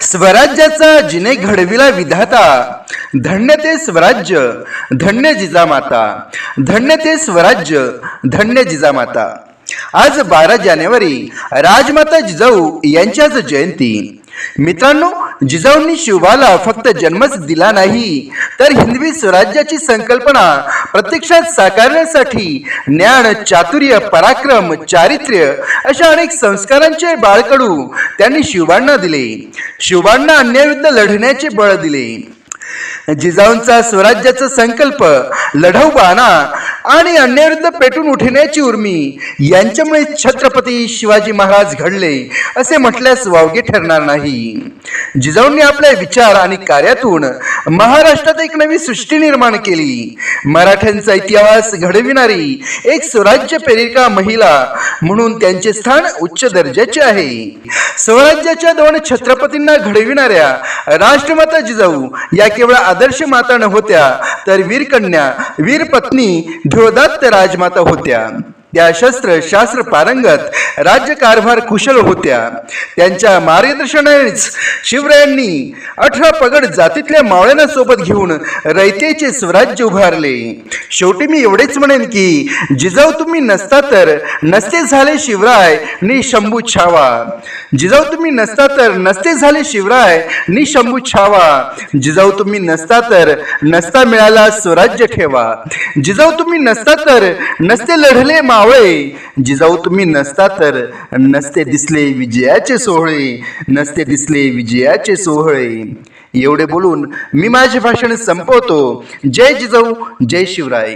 स्वराज्याचा जिने घडविला विधाता. धन्य ते स्वराज्य धन्य जिजामाता. धन्य ते स्वराज्य धन्य जिजामाता. आज बारा जानेवारी राजमाता जिजाऊ यांच्याच जयंती. मित्रांनो जिजाऊंनी शिवबाला फक्त जन्मच दिला नाही तर हिंदवी स्वराज्याची संकल्पना प्रत्यक्षात साकारण्यासाठी ज्ञान चातुर्य पराक्रम चारित्र्य अशा अनेक संस्कारांचे बाळकडू त्यांनी शिवबांना दिले. शिवबांना अन्यायाविरुद्ध लढण्याचे बळ दिले. जिजाऊंचा स्वराज्याचा संकल्प लढवू बाणा आणि अन्यायाविरुद्ध पेटून उठण्याची उर्मी. यांच्यामुळे छत्रपती शिवाजी महाराज घडले असे म्हटल्यास वावगे ठरणार नाही. जिजाऊंनी आपल्या विचार आणि कार्यातून महाराष्ट्रात एक नवी सृष्टी निर्माण केली. मराठ्यांचा इतिहास घडविणारी एक स्वराज्य प्रेरिका महिला म्हणून त्यांचे स्थान उच्च दर्जाचे आहे. स्वराज्याच्या दोन छत्रपतींना घडविणाऱ्या राष्ट्रमाता जिजाऊ या केवळ आदर्श माता नव्हत्या तर वीरकन्या वीरपत्नी ध्योदात्त राजमाता होत्या. त्या शस्त्र शास्त्र पारंगत राज्यकारभार कुशल होत्या. त्यांच्या मार्गदर्शनानेच शिवरायांनी अठरा पगड जातीतल्या मावळ्यांना सोबत घेऊन रयतेचे स्वराज्य उभारले. शेवटी मी एवढेच म्हणेन की जिजाऊ तुम्ही नसता तर नसते झाले शिवराय नि शंभू छावा. जिजाऊ तुम्ही नसता तर नसते झाले शिवराय नि शंभू छावा. जिजाऊ तुम्ही नसता तर नसता मिळाला स्वराज्य ठेवा. जिजाऊ तुम्ही नसता तर नसते लढले मा मावळे. जिजाऊ तुम्ही नसता तर नसते दिसले विजयाचे सोहळे. नसते दिसले विजयाचे सोहळे. एवढे बोलून मी माझे भाषण संपवतो. जय जिजाऊ जय शिवराय.